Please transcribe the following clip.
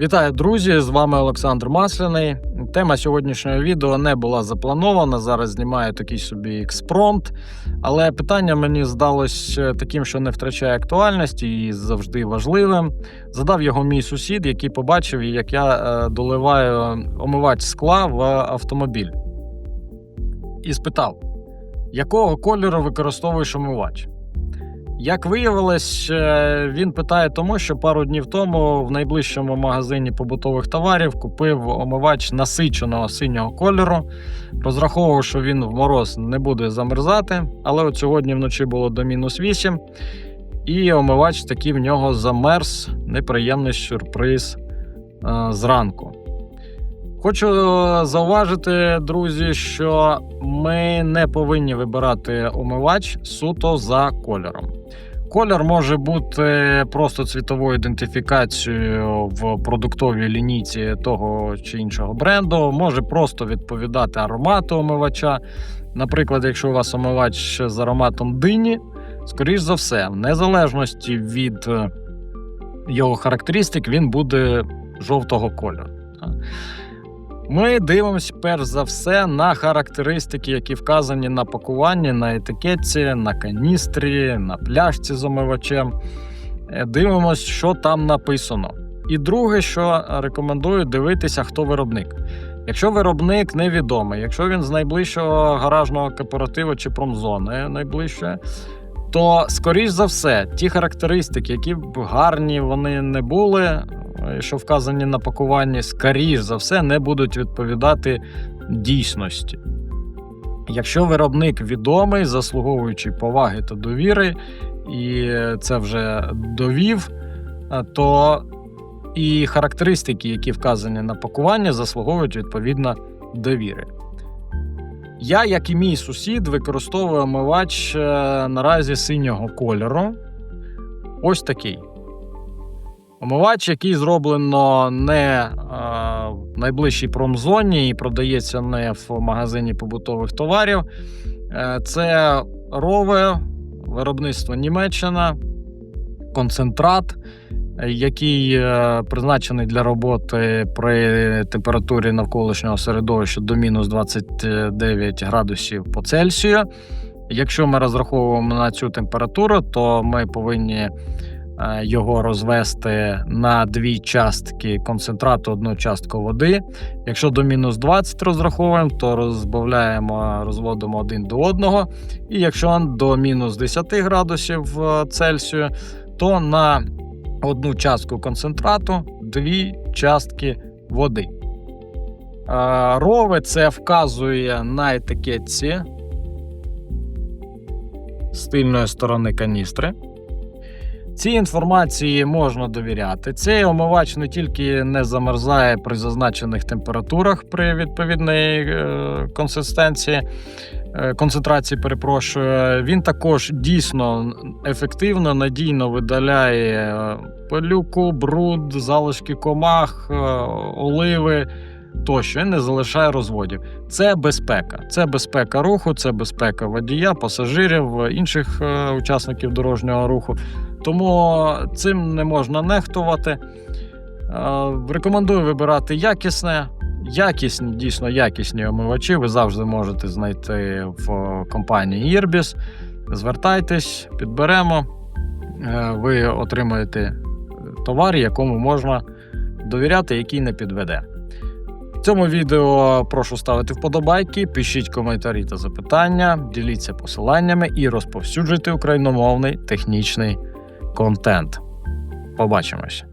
Вітаю, друзі! З вами Олександр Масляний. Тема сьогоднішнього відео не була запланована. Зараз знімаю такий собі експромт. Але питання мені здалось таким, що не втрачає актуальності і завжди важливим. Задав його мій сусід, який побачив, як я е, доливаю омивач скла в автомобіль. І спитав, якого кольору використовуєш омивач? Як виявилось, е, він питає тому, що пару днів тому в найближчому магазині побутових товарів купив омивач насиченого синього кольору. Розраховував, що він в мороз не буде замерзати, але от сьогодні вночі було до мінус 8, і омивач таки в нього замерз. Неприємний сюрприз е, зранку. Хочу зауважити, друзі, що ми не повинні вибирати омивач суто за кольором. Колір може бути просто цвітовою ідентифікацією в продуктовій лінійці того чи іншого бренду, може просто відповідати аромату омивача. Наприклад, якщо у вас омивач з ароматом дині, скоріш за все, в незалежності від е, його характеристик, він буде жовтого кольору. Ми дивимося перш за все на характеристики, які вказані на пакуванні, на етикетці, на каністрі, на пляшці з омивачем. Е, Дивимось, що там написано. І друге, що рекомендую дивитися, хто виробник. Якщо виробник невідомий, якщо він з найближчого гаражного кооперативу чи промзони найближче, то скоріш за все, ті характеристики, які б гарні вони не були, е, що вказані на пакуванні, скоріш за все, не будуть відповідати дійсності. Якщо виробник відомий, заслуговуючи поваги та довіри, і це вже довів, е, то і характеристики, які вказані на пакуванні, заслуговують відповідно довіри. Я, як і мій сусід, використовую омивач е, наразі синього кольору. Ось такий. Омивач, який зроблено не е, в найближчій промзоні і продається не в магазині побутових товарів. Е, це рове виробництво Німеччина, концентрат, який е, призначений для роботи при температурі навколишнього середовища до мінус 29 градусів по Цельсію. Якщо ми розраховуємо на цю температуру, то ми повинні е, його розвести на дві частки концентрату, одну частку води. Якщо до мінус 20 розраховуємо, то розбавляємо, розводимо один до одного. І якщо до мінус 10 градусів е, Цельсію, то на одну частку концентрату дві частки води. Рове це вказує на етикетці з тильної сторони каністри. Цій інформації можна довіряти. Цей омивач не тільки не замерзає при зазначених температурах при відповідній е, консистенції, концентрації, перепрошую, він також дійсно ефективно, надійно видаляє е, пилюку, бруд, залишки комах, е, оливи тощо, він не залишає розводів. Це безпека. Це безпека руху, це безпека водія, пасажирів, інших е, учасників дорожнього руху. Тому цим не можна нехтувати. Е, Рекомендую вибирати якісне. Якісні, дійсно якісні омивачі ви завжди можете знайти в компанії Irbis. Звертайтесь, підберемо. Е, Ви отримаєте товар, якому можна довіряти, який не підведе. В цьому відео прошу ставити вподобайки, пишіть коментарі та запитання, діліться посиланнями і розповсюджуйте україномовний технічний контент. Побачимось!